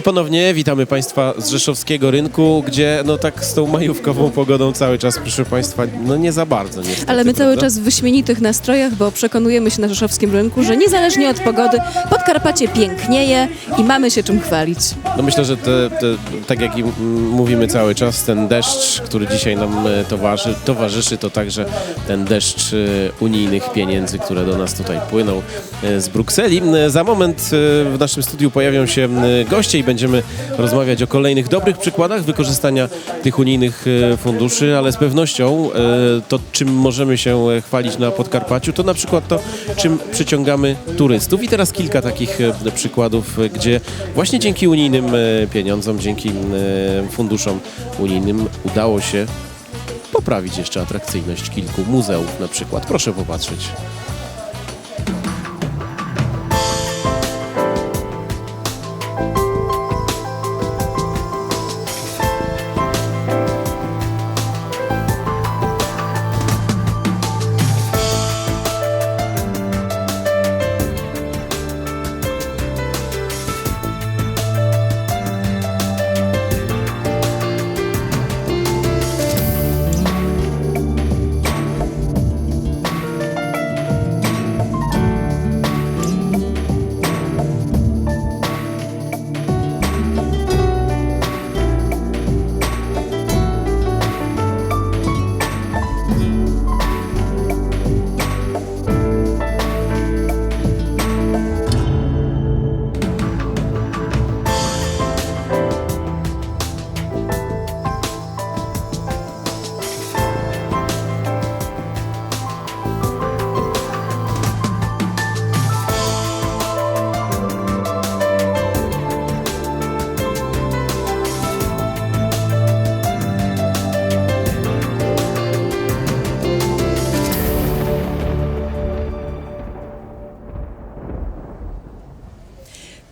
I ponownie witamy Państwa z Rzeszowskiego Rynku, gdzie no tak z tą majówkową pogodą cały czas, proszę Państwa, no nie za bardzo niestety, Ale my cały prawda? czas w wyśmienitych nastrojach, bo przekonujemy się na rzeszowskim rynku, że niezależnie od pogody Podkarpacie pięknieje i mamy się czym chwalić. No myślę, że te, te, tak jak i mówimy cały czas, ten deszcz, który dzisiaj nam e, towarzy, towarzyszy, to także ten deszcz e, unijnych pieniędzy, które do nas tutaj płyną e, z Brukseli. Za moment w naszym studiu pojawią się goście i będziemy rozmawiać o kolejnych dobrych przykładach wykorzystania tych unijnych e, funduszy, ale z pewnością e, to, czym możemy się e, chwalić na Podkarpaciu, to na przykład to, czym przyciągamy turystów. I teraz kilka takich przykładów, gdzie właśnie dzięki unijnym pieniądzom, dzięki funduszom unijnym udało się poprawić jeszcze atrakcyjność kilku muzeów na przykład. Proszę popatrzeć.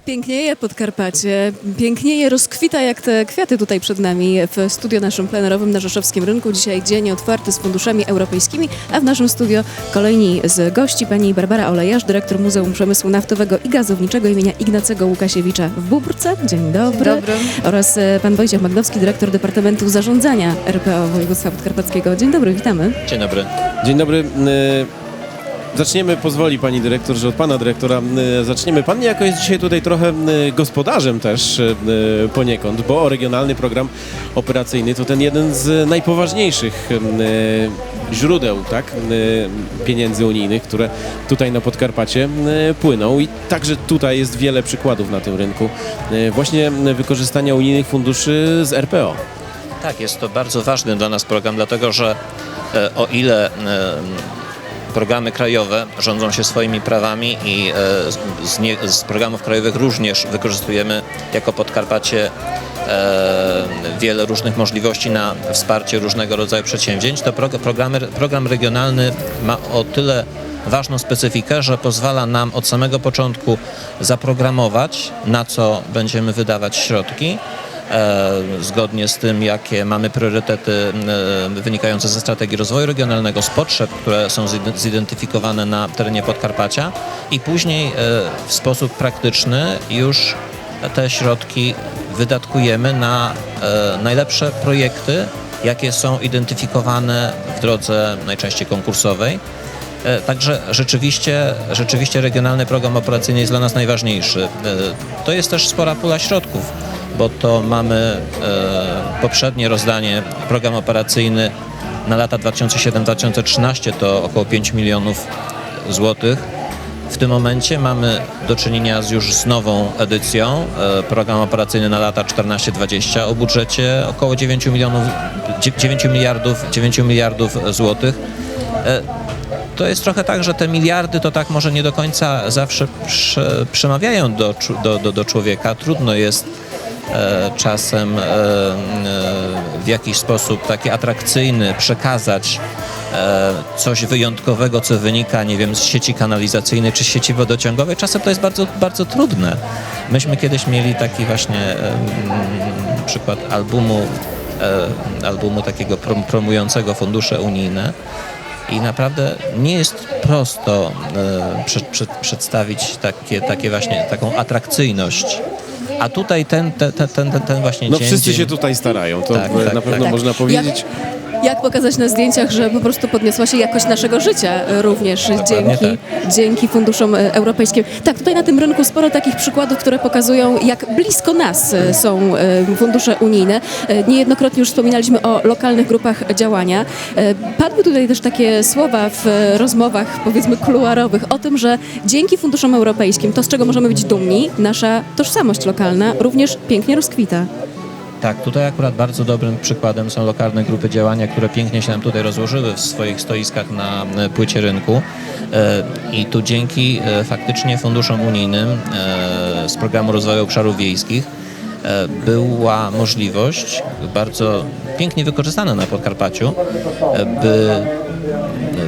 Pięknieje Podkarpacie, pięknieje, rozkwita jak te kwiaty tutaj przed nami w studio naszym plenerowym na Rzeszowskim Rynku. Dzisiaj dzień otwarty z funduszami europejskimi, a w naszym studio kolejni z gości pani Barbara Olejarz, dyrektor Muzeum Przemysłu Naftowego i Gazowniczego imienia Ignacego Łukasiewicza w Bóbrce. Dzień dobry. dobry. Oraz e, pan Wojciech Magnowski, dyrektor Departamentu Zarządzania RPO Województwa Podkarpackiego. Dzień dobry, witamy. Dzień dobry. Dzień dobry. Zaczniemy, pozwoli pani dyrektor, że od pana dyrektora zaczniemy. Pan niejako jest dzisiaj tutaj trochę gospodarzem też e, poniekąd, bo regionalny program operacyjny to ten jeden z najpoważniejszych źródeł tak, pieniędzy unijnych, które tutaj na Podkarpacie płyną i także tutaj jest wiele przykładów na tym rynku e, właśnie wykorzystania unijnych funduszy z RPO. Tak, jest to bardzo ważny dla nas program, dlatego że e, o ile programy krajowe rządzą się swoimi prawami i e, z, nie, z programów krajowych również wykorzystujemy jako Podkarpacie e, wiele różnych możliwości na wsparcie różnego rodzaju przedsięwzięć, to pro, programy, program regionalny ma o tyle ważną specyfikę, że pozwala nam od samego początku zaprogramować, na co będziemy wydawać środki, zgodnie z tym, jakie mamy priorytety e, wynikające ze strategii rozwoju regionalnego, z potrzeb, które są zide- zidentyfikowane na terenie Podkarpacia i później e, w sposób praktyczny już te środki wydatkujemy na e, najlepsze projekty, jakie są identyfikowane w drodze najczęściej konkursowej. E, Także rzeczywiście, rzeczywiście regionalny program operacyjny jest dla nas najważniejszy. E, To jest też spora pula środków, bo to mamy e, poprzednie rozdanie, program operacyjny na lata 2007-2013 to około 5 milionów złotych. W tym momencie mamy do czynienia z już z nową edycją, e, program operacyjny na lata 14-20 o budżecie około 9 milionów, 9 miliardów, 9 miliardów złotych. E, to jest trochę tak, że te miliardy to tak może nie do końca zawsze prze, przemawiają do, do, do, do człowieka. Trudno jest czasem e, e, w jakiś sposób taki atrakcyjny przekazać e, coś wyjątkowego, co wynika, nie wiem, z sieci kanalizacyjnej czy sieci wodociągowej. Czasem to jest bardzo, bardzo trudne. Myśmy kiedyś mieli taki właśnie przykład albumu, e, albumu takiego prom, promującego fundusze unijne. I naprawdę nie jest prosto e, prze, prze, przedstawić takie, takie właśnie taką atrakcyjność A tutaj ten, ten, ten, ten, ten właśnie No dzień... wszyscy dzień, się tutaj starają, to Tak, tak, na pewno tak. można powiedzieć. Jak pokazać na zdjęciach, że po prostu podniosła się jakość naszego życia również dzięki, dzięki funduszom europejskim. Tak, tutaj na tym rynku sporo takich przykładów, które pokazują, jak blisko nas są e, fundusze unijne. E, Niejednokrotnie już wspominaliśmy o lokalnych grupach działania. E, Padły tutaj też takie słowa w rozmowach, powiedzmy, kuluarowych o tym, że dzięki funduszom europejskim, to z czego możemy być dumni, nasza tożsamość lokalna również pięknie rozkwita. Tak, tutaj akurat bardzo dobrym przykładem są lokalne grupy działania, które pięknie się nam tutaj rozłożyły w swoich stoiskach na e, płycie rynku. E, I tu dzięki e, faktycznie funduszom unijnym z programu rozwoju obszarów wiejskich była możliwość, bardzo pięknie wykorzystana na Podkarpaciu, by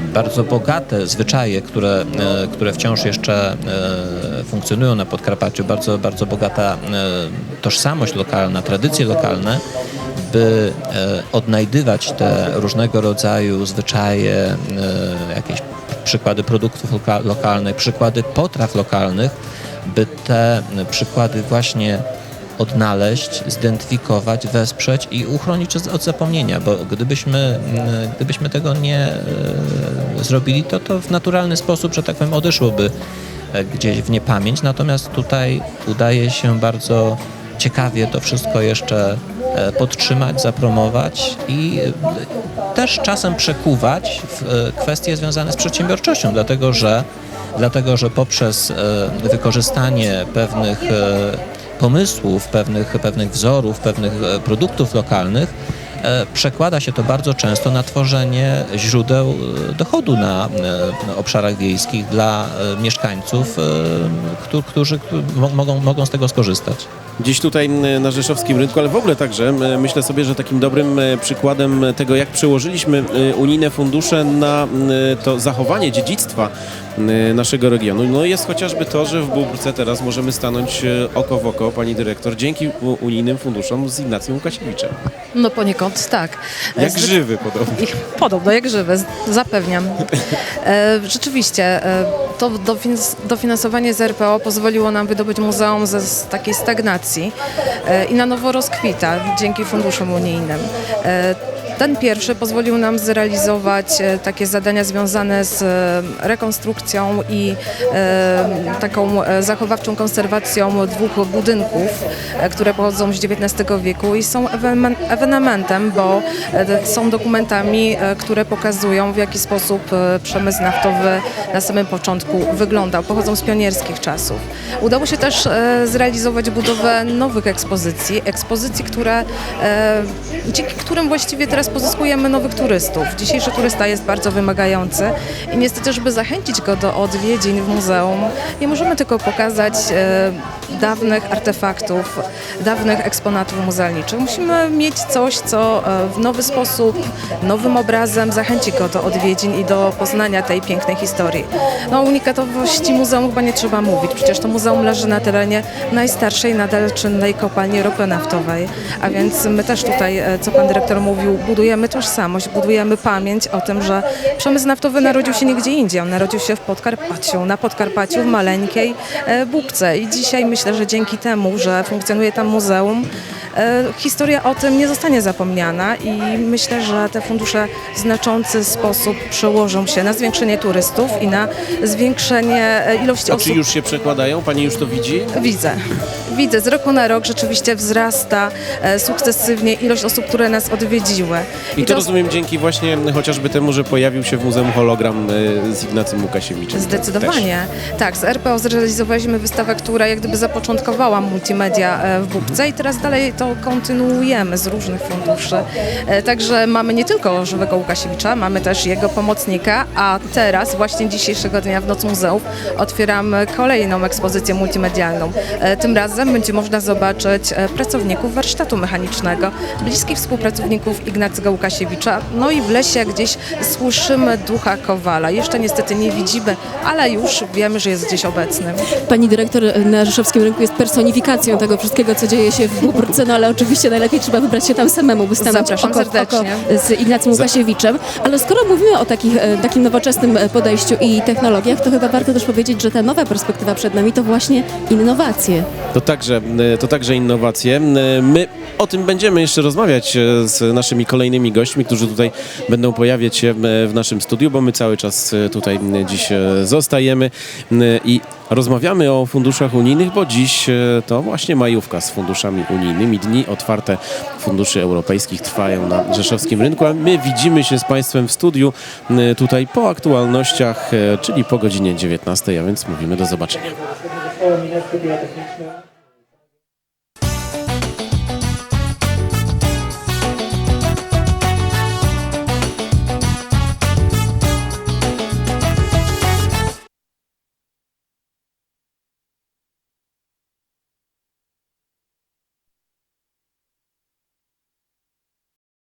bardzo bogate zwyczaje, które, e, które wciąż jeszcze e, funkcjonują na Podkarpaciu, bardzo, bardzo bogata e, tożsamość lokalna, tradycje lokalne, by odnajdywać te różnego rodzaju zwyczaje, jakieś przykłady produktów loka- lokalnych, przykłady potraw lokalnych, by te przykłady właśnie odnaleźć, zidentyfikować, wesprzeć i uchronić od, zapomnienia, bo gdybyśmy, mm, gdybyśmy tego nie e, zrobili, to to w naturalny sposób, że tak powiem, odeszłoby e, gdzieś w niepamięć. Natomiast tutaj udaje się bardzo ciekawie to wszystko jeszcze e, podtrzymać, zapromować i też czasem przekuwać w kwestie związane z przedsiębiorczością, dlatego że, dlatego, że poprzez wykorzystanie pewnych pomysłów, pewnych, pewnych wzorów, pewnych e, produktów lokalnych, przekłada się to bardzo często na tworzenie źródeł e, dochodu na, e, na obszarach wiejskich dla e, mieszkańców, e, którzy, którzy mo- mogą, mogą z tego skorzystać. Gdzieś tutaj na rzeszowskim rynku, ale w ogóle także myślę sobie, że takim dobrym e, przykładem tego, jak przełożyliśmy e, unijne fundusze na to zachowanie dziedzictwa naszego regionu, no jest chociażby to, że w Bóbrce teraz możemy stanąć e, oko w oko, pani dyrektor, dzięki unijnym funduszom z Ignacją Łukasiewiczem. No poniekąd tak. Jak Zde- żywy podobnie. Ich podobno jak żywe, z- zapewniam. E, rzeczywiście, e, to dofin- dofinansowanie z RPO pozwoliło nam wydobyć muzeum ze z takiej stagnacji e, i na nowo rozkwita dzięki funduszom unijnym. Ten pierwszy pozwolił nam zrealizować e, takie zadania związane z e, rekonstrukcją i e, taką zachowawczą konserwacją dwóch budynków, które pochodzą z XIX wieku i są ewenement- ewenementem, bo są dokumentami, które pokazują w jaki sposób przemysł naftowy na samym początku wyglądał. Pochodzą z pionierskich czasów. Udało się też zrealizować budowę nowych ekspozycji, ekspozycji, które, dzięki którym właściwie teraz pozyskujemy nowych turystów. Dzisiejszy turysta jest bardzo wymagający i niestety, żeby zachęcić go do odwiedzin w muzeum, nie możemy tylko pokazać e, dawnych artefaktów, dawnych eksponatów muzealniczych. Musimy mieć coś, co e, w nowy sposób, nowym obrazem zachęci go do odwiedzin i do poznania tej pięknej historii. No, o unikatowości muzeum chyba nie trzeba mówić. Przecież to muzeum leży na terenie najstarszej nadal czynnej kopalni ropy naftowej. A więc my też tutaj, e, co pan dyrektor mówił, budujemy tożsamość, budujemy pamięć o tym, że przemysł naftowy narodził się nie gdzie indziej. On narodził się w Podkarpaciu, na Podkarpaciu, w maleńkiej e, Bóbce. I dzisiaj myślę, że dzięki temu, że funkcjonuje tam muzeum, historia o tym nie zostanie zapomniana i myślę, że te fundusze w znaczący sposób przełożą się na zwiększenie turystów i na zwiększenie e, ilości A osób. czy już się przekładają? Pani już to widzi? Widzę. Widzę. Z roku na rok rzeczywiście wzrasta e, sukcesywnie ilość osób, które nas odwiedziły. I to rozumiem dzięki właśnie chociażby temu, że pojawił się w Muzeum Hologram e, z Ignacym Łukasiewiczem. Zdecydowanie. Tak, z RPO zrealizowaliśmy wystawę, która jak gdyby zapoczątkowała multimedia e, w Bóbce i teraz dalej to kontynuujemy z różnych funduszy. E, Także mamy nie tylko żywego Łukasiewicza, mamy też jego pomocnika, a teraz właśnie dzisiejszego dnia w Noc Muzeów otwieramy kolejną ekspozycję multimedialną. E, Tym razem będzie można zobaczyć e, pracowników warsztatu mechanicznego, bliskich współpracowników Ignacego Łukasiewicza. No i w lesie gdzieś słyszymy ducha Kowala. Jeszcze niestety nie widzimy, ale już wiemy, że jest gdzieś obecny. Pani dyrektor na rzeszowskim rynku jest personifikacją tego wszystkiego, co dzieje się w Bóbrce. No ale oczywiście najlepiej trzeba wybrać się tam samemu, by stanąć Zapraszam oko oko z Ignacym Łukasiewiczem. Ale skoro mówimy o takich, e, takim nowoczesnym e, podejściu i technologiach, to chyba warto też powiedzieć, że ta nowa perspektywa przed nami to właśnie innowacje. To także, e, to także innowacje. My o tym będziemy jeszcze rozmawiać z naszymi kolejnymi gośćmi, którzy tutaj będą pojawiać się w naszym studiu, bo my cały czas tutaj dziś zostajemy i rozmawiamy o funduszach unijnych, bo dziś to właśnie majówka z funduszami unijnymi. Dni otwarte funduszy europejskich trwają na rzeszowskim rynku, a my widzimy się z Państwem w studiu e, tutaj po aktualnościach, e, czyli po godzinie 19, a więc mówimy do zobaczenia.